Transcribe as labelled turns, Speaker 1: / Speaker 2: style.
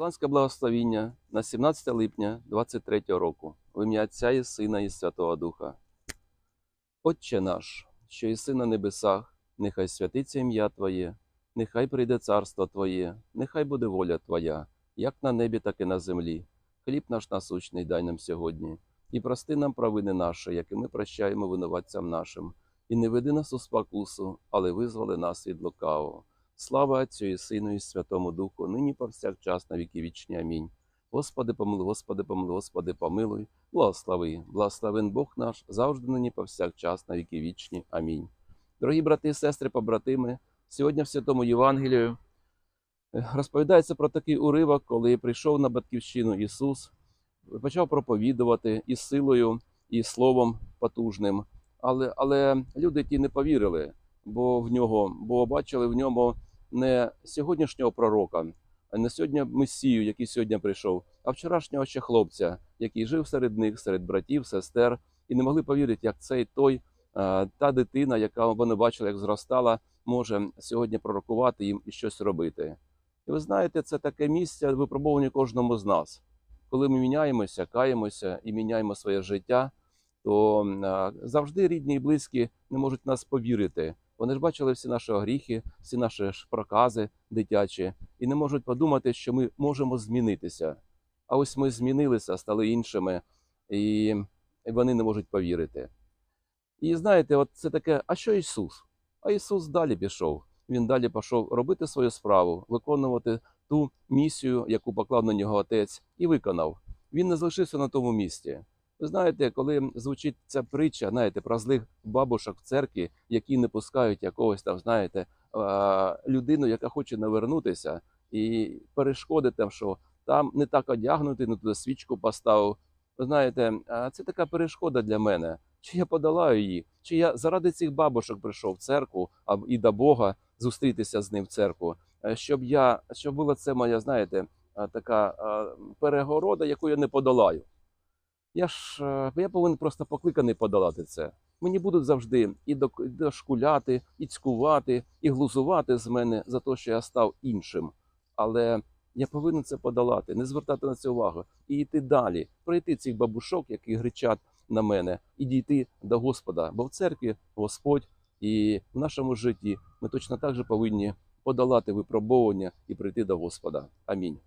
Speaker 1: Капеланське благословіння на 17 липня 23 року в ім'я Отця і Сина і Святого Духа. Отче наш, що єси на небесах, нехай святиться ім'я Твоє, нехай прийде царство Твоє, нехай буде воля Твоя, як на небі, так і на землі. Хліб наш насущний дай нам сьогодні, і прости нам провини наші, які ми прощаємо винуватцям нашим, і не веди нас у спокусу, але визволи нас від лукавого. Слава Отцю і Сину, і Святому Духу, нині повсякчас на віки вічні. Амінь. Господи, помилуй, Господи, помилуй, Господи, помилуй, благослови, благословен Бог наш, завжди нині повсякчас на віки вічні. Амінь. Дорогі брати і сестри, побратими, сьогодні в Святому Євангелію е, розповідається про такий уривок, коли прийшов на батьківщину Ісус, почав проповідувати і силою, і словом потужним. Але, але люди ті не повірили, бо в нього, бо бачили в ньому не сьогоднішнього пророка, не сьогодні Месію, який сьогодні прийшов, а вчорашнього ще хлопця, який жив серед них, серед братів, сестер, і не могли повірити, як цей той, та дитина, яка вони бачили, як зростала, може сьогодні пророкувати їм і щось робити. І ви знаєте, це таке місце випробування кожному з нас. Коли ми міняємося, каємося і міняємо своє життя, то завжди рідні і близькі не можуть нас повірити. Вони ж бачили всі наші гріхи, всі наші прокази дитячі, і не можуть подумати, що ми можемо змінитися. А ось ми змінилися, стали іншими, і вони не можуть повірити. І знаєте, от це таке, а що Ісус? А Ісус далі пішов. Він далі пішов робити свою справу, виконувати ту місію, яку поклав на нього отець, і виконав. Він не залишився на тому місці. Ви знаєте, коли звучить ця притча, знаєте, про злих бабушок в церкві, які не пускають якогось там, знаєте, людину, яка хоче навернутися, і перешкоди там, що там не так одягнутий, не туди свічку поставив. Ви знаєте, це така перешкода для мене. Чи я подолаю її, чи я заради цих бабушок прийшов в церкву а і до Бога зустрітися з ним в церкву, Е, щоб я щоб була це моя, знаєте, така перегорода, яку я не подолаю. Я ж е, я повинен просто покликаний подолати це. Мені будуть завжди і дошкуляти, і цькувати, і глузувати з мене за те, що я став іншим. Але я повинен це подолати, не звертати на це увагу і йти далі, пройти цих бабушок, які гричать на мене, і дійти до Господа. Бо в церкві Господь і в нашому житті ми точно так же повинні подолати випробовування і прийти до Господа. Амінь.